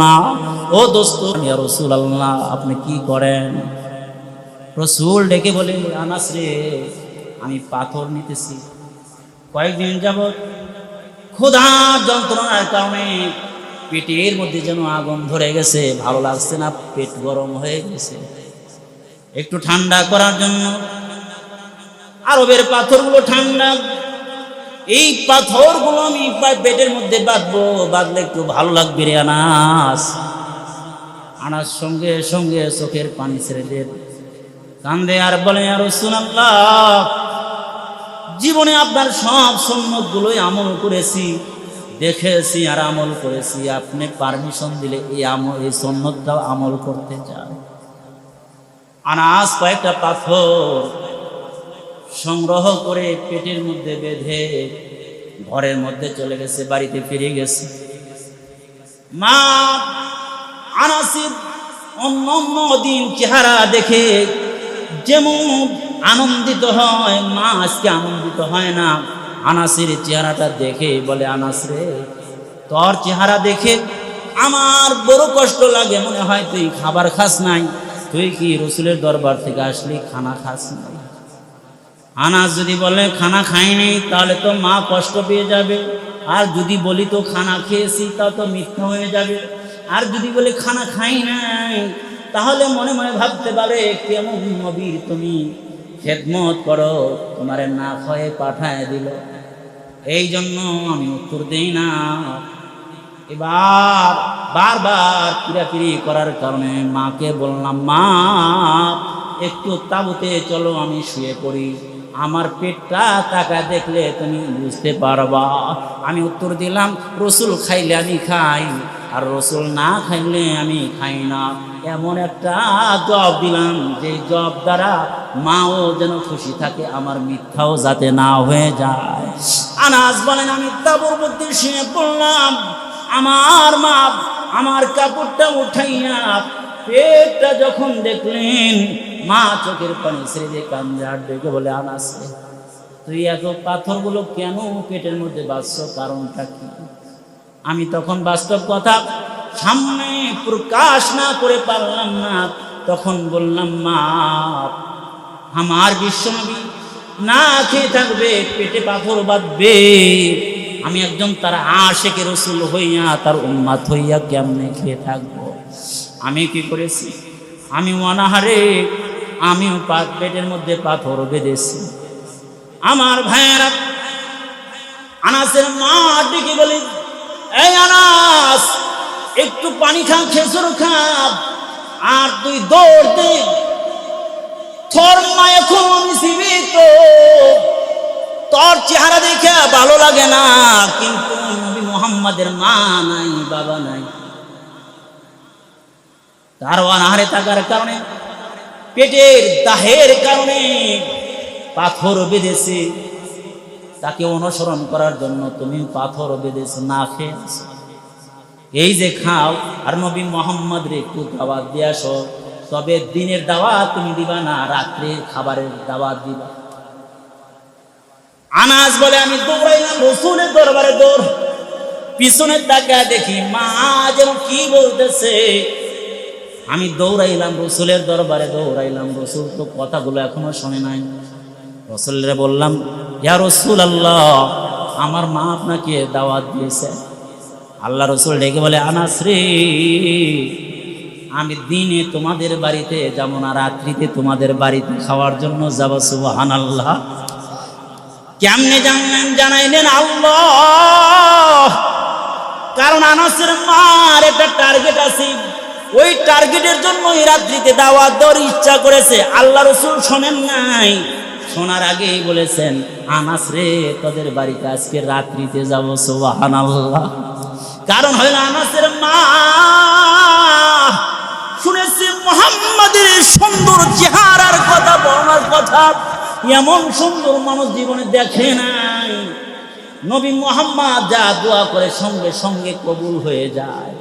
না। ও দোস্ত রসুল আল্লাহ আপনি কি করেন? রসুল ডেকে বলে, আনাস রে, আমি পাথর নিতেছি। কয়েকদিন যাবৎ ক্ষুধার যন্ত্রণার কারণে পেটের মধ্যে যেন আগুন ধরে গেছে, ভালো লাগছে না, পেট গরম হয়ে গেছে। একটু ঠান্ডা করার জন্য আরবের পাথরগুলো ঠান্ডা এই পাথরগুলো আমি পেটের মধ্যে বাঁধবো, বাঁধলে একটু ভালো লাগবে রে আনাস। আনাস সঙ্গে সঙ্গে চোখের পানি ছেড়ে দে। কান্দে আর বলে আর সুনাল্লাহ জীবনে আপনার সব সন্ন্যতগুলোই আমল করেছি, দেখেছি আর আমল করেছি। আপনি পারমিশন দিলে এই আমল, এই সন্ন্যতটাও আমল করতে চান। আনাস কয়েকটা পাথর সংগ্রহ করে পেটের মধ্যে বেঁধে ঘরের মধ্যে চলে গেছে, বাড়িতে ফিরে গেছে। মা আনাসির অন্য অন্য দিন চেহারা দেখে যেমন আনন্দিত হয়, মা আজকে আনন্দিত হয় না। আনাসের চেহারাটা দেখে বলে, আনাস রে, তোর চেহারা দেখে আমার বড় কষ্ট লাগে। মনে হয় তুই খাবার খাস নাই। তুই কি রসুলের দরবার থেকে আসলি, খানা খাস নাই? আনাস যদি বলে, খানা খাইনি তাহলে তো মা কষ্ট পেয়ে যাবে। আর যদি বলি, তো খানা খেয়েছি, তা তো মিথ্যা হয়ে যাবে। আর যদি বলে, খানা খাই নাই, তাহলে মনে মনে ভাবতে পারে, কেমন নবীর তুমি? খেদমত করো, তোমারে না খয়ে পাঠায় দিল। এই জন্য আমি উত্তর দেই না। এবার বারবার কিরাকিরি করার কারণে মাকে বললাম, মা, একটু তাবুতে চলো, আমি শুয়ে পড়ি। আমার পেটটা টাকা দেখলে তুমি বুঝতে পারবা। আমি উত্তর দিলাম, রসুল খাইলে আমি খাই, আর রসুল না খাইলে আমি খাই না। এমন একটা জব দিলাম, যে জব দ্বারা মাও যেন খুশি থাকে, আমার মিথ্যাও যাতে না হয়ে যায়। আনাজ বলেন, আমি তাবুর মধ্যে শুয়ে পড়লাম। আমার মা আমার কাপড়টা উঠাইয়া পেটটা যখন দেখলেন মা চোখের পানি ছেড়ে দিয়ে কান্দে আর ডেকে বলে আনাসে তুই এত পাথরগুলো কেন পেটের মধ্যে বাঁচছ কারণটা কি? আমি তখন বাস্তব কথা সামনে প্রকাশ না করে পারলাম না। তখন বললাম, মা, আমার বিশ্বনবী না খেয়ে থাকবে, পেটে পাথর বাঁধবে। আমি একজন তার আশেকে রসুল হইয়া, তার উন্মাত হইয়া কেমনে খেয়ে থাকব? আমি কি করেছি? আমি অনাহারে আমিও পেটের মধ্যে পাথর বেঁধেছি। আমার ভাইয়েরা, আনাসের মা ডেকে বলে, এই আনাস, একটু পানি খা খেসর খা আর তুই দৌড় দে। তোর মা এখন জীবিত। তোর চেহারা দেখে ভালো লাগে না, কিন্তু নবী মোহাম্মদের মা নাই, বাবা নাই। তার অনাহারে থাকার কারণে পেটের দাহের কারণে পাথর বেঁধেছে। তাকে অনুসরণ করার জন্য তুমি পাথর বেঁধেছো, না খেয়ে এই যে খাও, আর নবী মোহাম্মদ রে একটু দাওয়াত দিয়ে তবে দিনের দাওয়াত তুমি দিবা না রাত্রে খাবারের দাওয়াত দিবা। আনাজ বলে আমি দৌড়াইলাম, রসুলের দরবারে দৌড়। পিছনের তাকা দেখি মা যেন কি বলতেছে। আমি দৌড়াইলাম, রসুলের দরবারে দৌড়াইলাম। রসুল তো কথাগুলো এখনও শোনে নাই। রসুলের বললাম, ইয়া রসুল আল্লাহ আমার মা আপনাকে দাওয়াত দিয়েছে। আল্লাহ রসুল ডেকে বলে আনাস রে আমি দিনে তোমাদের বাড়িতে যাব না, রাত্রিতে তোমাদের বাড়িতে খাওয়ার জন্য যাব। সুবাহান আল্লাহ কেমনে জানলেন, জানাইলেন আল্লাহ। কারণ আনাসের মার একটা টার্গেট আছে ওই টার্গেটের জন্য এই রাত্রিতে দাওয়াত দেওয়ার ইচ্ছা করেছে। আল্লাহ রসুল শোনেন নাই। শোনার আগেই বলেছেন, আনাস রে, তোদের বাড়িতে আজকে রাত্রিতে যাব সোবাহান আল্লাহ কারণ হইল আনাসের মা। শুনেছি মোহাম্মদের সুন্দর চেহারার কথা, বর্ণার কথা। এমন সুন্দর মানুষ জীবনে দেখে নাই। নবী মোহাম্মদ যা দোয়া করে সঙ্গে সঙ্গে কবুল হয়ে যায়।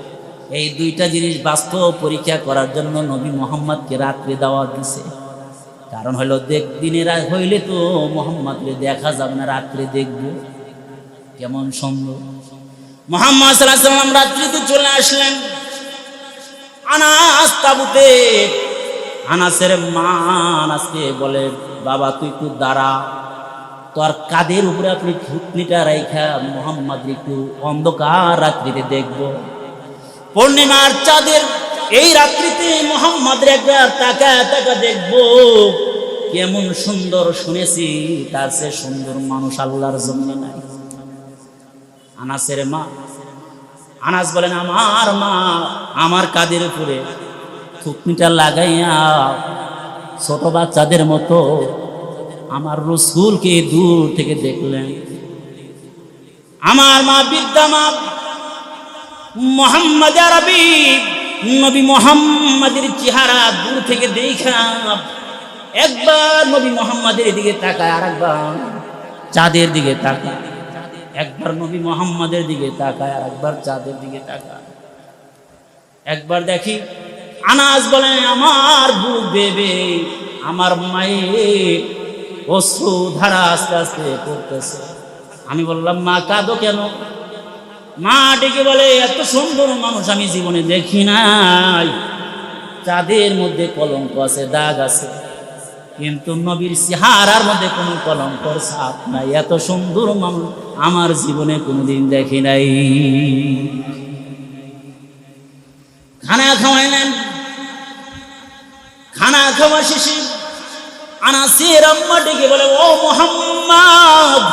এই দুইটা জিনিস বাস্তব পরীক্ষা করার জন্য নবী মোহাম্মদকে রাত্রে দেওয়া দিছে। কারণ হলো দেখ দিনের হইলে তো মোহাম্মদকে দেখা যাবে না, রাত্রে দেখব। কেমন সুন্দর মোহাম্মদ সাল্লাম তো চলে আসলেন। আনাস তাবুতে, আনাসের মা আনাসকে বলে, বাবা, তুই একটু দাঁড়া। তোর কাদের উপরে আপনি থুতনিটা রাইখা মোহাম্মদ একটু অন্ধকার রাত্রিতে দেখব। পূর্ণিমার চাঁদের এই রাত্রিতে মোহাম্মদের একবার তাকা তাকা দেখব। কেমন সুন্দর শুনেছি, তার সে সুন্দর মানুষ আল্লাহর জন্য নাই। আনাসের মা। আনাস বলেন, আমার মা, আমার কাদের উপরে থুকনিটা লাগাইয়া ছোট বাচ্চাদের মতো আমার রসুলকে দূর থেকে দেখলেন। আমার মা বিদ্যা মা মোহাম্মদ আরবি, নবী মোহাম্মদের চেহারা দূর থেকে দেখা একবার নবী মোহাম্মদের দিকে তাকায় আর একবার চাঁদের দিকে তাকায়। একবার নবী মোহাম্মদের দিকে তাকায় আর একবার চাঁদের দিকে তাকায়। একবার দেখি, আনাজ বলে, আমার বুক বেবে, আমার মায়ের অশ্রু ধারা আস্তে আস্তে পড়তেছে। আমি বললাম, মা, কাঁদো কেন? মা ডেকে বলে, এত সুন্দর মানুষ আমি জীবনে দেখি নাই। চাঁদের মধ্যে কলঙ্ক আছে, দাগ আছে। কিন্তু নবীর চেহারার মধ্যে কোনো কলঙ্কর ছাপ নাই। এত সুন্দর মানুষ আমার জীবনে কোনোদিন দেখি নাই। খানা খাওয়াইলেন। খানা খাওয়া শেষে আনাসের আম্মা ডেকে বলে, ও মোহাম্মদ,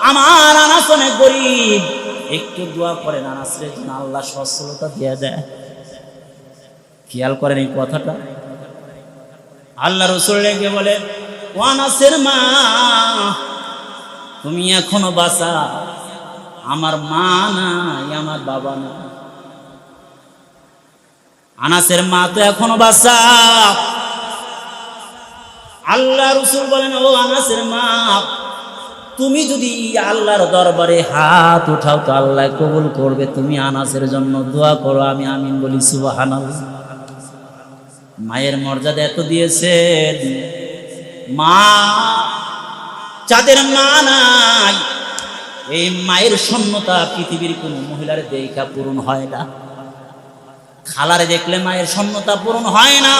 আমার আনাস অনেক গরিব। একটু দোয়া করেন আনাসের আল্লাহ সচ্ছলতা দিয়ে দেয়। খেয়াল করেন এই কথাটা? আল্লাহ রসুল ডেকে বলে ও আনাসের মা, তুমি এখনও বাসা আমার মা নাই, আমার বাবা না আনাসের মা তো এখনও বাসা আল্লাহ রসুল বলেন, ও আনাসের মা তুমি যদি আল্লাহর দরবারে হাত উঠাও তো আল্লাহ কবুল করবে। তুমি আনাসের জন্য দোয়া করো, আমি আমিন বলি সুবাহান মায়ের মর্যাদা এত দিয়েছেন। মা, যাদের মা নাই, এই মায়ের শূন্যতা পৃথিবীর কোনো মহিলার দেখা পূরণ হয় না। খালারে দেখলে মায়ের শূন্যতা পূরণ হয় না।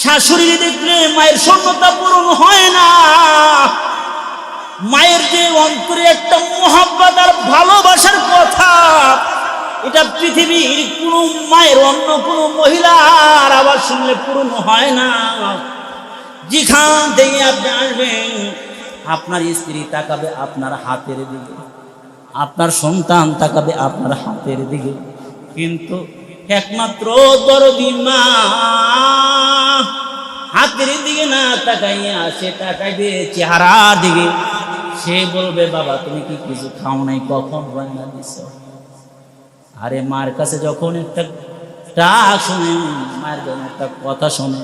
শাশুড়ি দেখলে মায়ের শূন্যতা পূরণ হয় না। মায়ের যে অন্তরে একটা মোহাব্বত আর ভালোবাসার কথা, এটা পৃথিবীর কোনো মায়ের অন্য কোনো মহিলার আবার শুনলে পূরণ হয় না। যেখান থেকে আপনি আসবেন, আপনার স্ত্রী তাকাবে আপনার হাতের দিকে, আপনার সন্তান তাকাবে আপনার হাতের দিকে। কিন্তু একমাত্র দরদি মা হাতের দিকে না তাকাইয়া সে তাকাইবে চেহারা দিকে। সে বলবে, বাবা, তুমি কি কিছু খাও নাই? কখন রান্না দিছ? আরে মার কাছে যখন একটা ডাক শুনে, মায়ের যখন একটা কথা শুনে,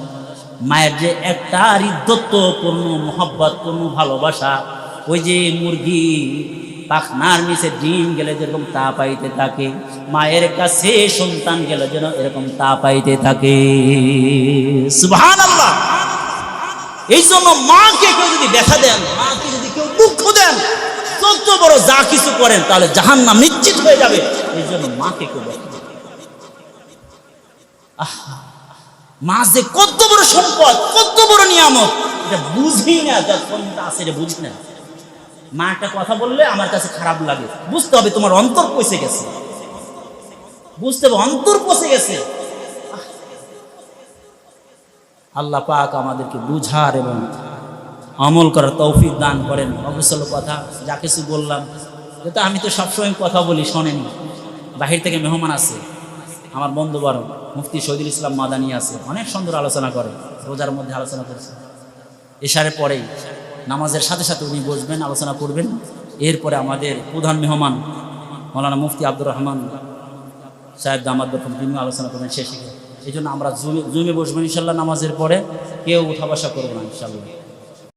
মায়ের যে একটা হৃদত্বপূর্ণ মোহব্বতপূর্ণ ভালোবাসা, ওই যে মুরগি পাখনার নিচে ডিম গেলে যেরকম তা পাইতে থাকে, মায়ের কাছে সন্তান গেলে যেন এরকম তা পাইতে থাকে। এই জন্য মাকে কেউ যদি দেখা দেন, মাকে দুঃখ দেন। যত বড় যা কিছু করেন, তাহলে জাহান নাম নিশ্চিত হয়ে যাবে। এই জন্য মাকে কেউ। মা যে কত বড় সম্পদ, কত বড় নিয়ামত, এটা বুঝি না যার আছে এটা বুঝি না। মা একটা কথা বললে আমার কাছে খারাপ লাগে। বুঝতে হবে তোমার অন্তর পচে গেছে। বুঝতে হবে অন্তর পচে গেছে। আল্লাহ পাক আমাদেরকে বুঝার এবং আমল করার তৌফিক দান করেন। অবসল কথা, যা কিছু বললাম। যেটা আমি তো সবসময় কথা বলি শোনেনি বাহির থেকে মেহমান আছে আমার বন্ধু বড় মুফতি শহীদুল ইসলাম মাদানি আছে। অনেক সুন্দর আলোচনা করে, রোজার মধ্যে আলোচনা করছে। এশারে পরেই নামাজের সাথে সাথে উনি বসবেন, আলোচনা করবেন। এরপরে আমাদের প্রধান মেহমান, মৌলানা মুফতি আব্দুর রহমান সাহেব দামাদ তিনি আলোচনা করবেন, শেষে এই জন্য আমরা জুমে জুমে বসবেন ইনশাল্লাহ নামাজের পরে। কেউ উঠা বসা করব না ইনশাল্লাহ।